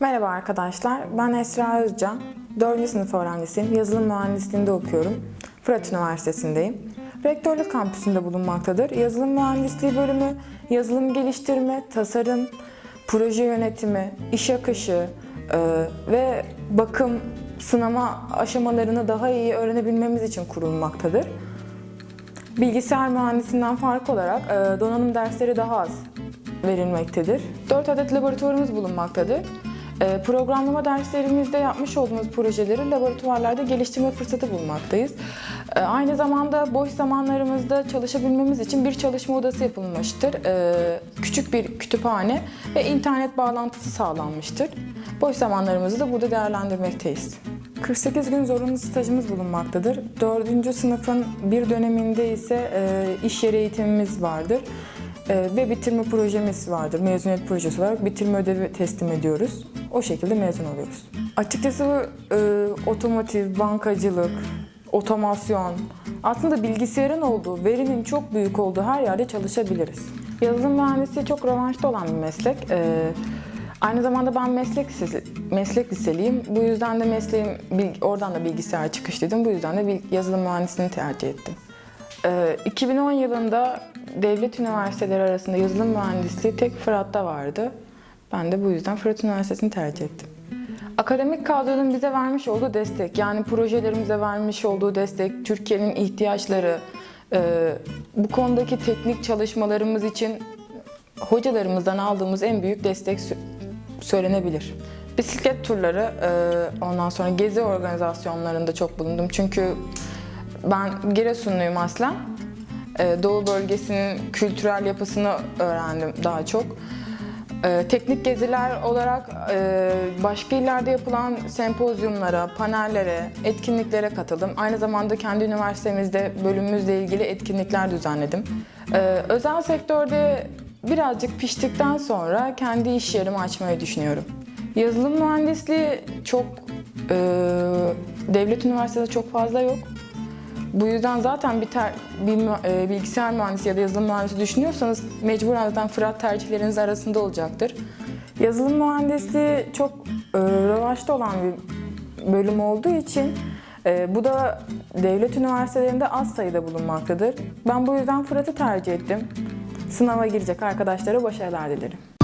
Merhaba arkadaşlar, ben Esra Özcan. 4. sınıf öğrencisiyim. Yazılım mühendisliğinde okuyorum. Fırat Üniversitesi'ndeyim. Rektörlük kampüsünde bulunmaktadır. Yazılım mühendisliği bölümü, yazılım geliştirme, tasarım, proje yönetimi, iş akışı e, ve bakım, sınama aşamalarını daha iyi öğrenebilmemiz için kurulmaktadır. Bilgisayar mühendisinden farklı olarak e, donanım dersleri daha az verilmektedir. 4 adet laboratuvarımız bulunmaktadır. E, Programlama derslerimizde yapmış olduğumuz projeleri laboratuvarlarda geliştirme fırsatı bulmaktayız. E, Aynı zamanda boş zamanlarımızda çalışabilmemiz için bir çalışma odası yapılmıştır. E, Küçük bir kütüphane ve internet bağlantısı sağlanmıştır. Boş zamanlarımızı da burada değerlendirmekteyiz. 48 gün zorunlu stajımız bulunmaktadır. 4. sınıfın bir döneminde ise e, iş yeri eğitimimiz vardır. E, ve bitirme projemiz vardır. Mezuniyet projesi olarak bitirme ödevi teslim ediyoruz. O şekilde mezun oluyoruz. Açıkçası e, otomotiv, bankacılık, otomasyon, aslında bilgisayarın olduğu, verinin çok büyük olduğu her yerde çalışabiliriz. Yazılım mühendisliği çok revanşta olan bir meslek. E, Aynı zamanda ben meslek lisesi, meslek liseliyim. Bu yüzden de mesleğim, oradan da bilgisayar çıkışlıydım. Bu yüzden de yazılım mühendisliğini tercih ettim. Ee, 2010 yılında devlet üniversiteleri arasında yazılım mühendisliği tek Fırat'ta vardı. Ben de bu yüzden Fırat Üniversitesi'ni tercih ettim. Akademik kadronun bize vermiş olduğu destek, yani projelerimize vermiş olduğu destek, Türkiye'nin ihtiyaçları, e, bu konudaki teknik çalışmalarımız için hocalarımızdan aldığımız en büyük destek sö- söylenebilir. Bisiklet turları, e, ondan sonra gezi organizasyonlarında çok bulundum. Çünkü ben Giresunluyum aslen. E, Doğu bölgesinin kültürel yapısını öğrendim daha çok. E, Teknik geziler olarak e, başka illerde yapılan sempozyumlara, panellere, etkinliklere katıldım. Aynı zamanda kendi üniversitemizde bölümümüzle ilgili etkinlikler düzenledim. E, Özel sektörde birazcık piştikten sonra kendi iş yerimi açmayı düşünüyorum. Yazılım mühendisliği çok e, devlet üniversitede çok fazla yok. Bu yüzden zaten bir, ter, bir e, bilgisayar mühendisi ya da yazılım mühendisi düşünüyorsanız mecburen zaten Fırat tercihleriniz arasında olacaktır. Yazılım mühendisliği çok e, revaçta olan bir bölüm olduğu için e, bu da devlet üniversitelerinde az sayıda bulunmaktadır. Ben bu yüzden Fırat'ı tercih ettim. Sınava girecek arkadaşlara başarılar dilerim.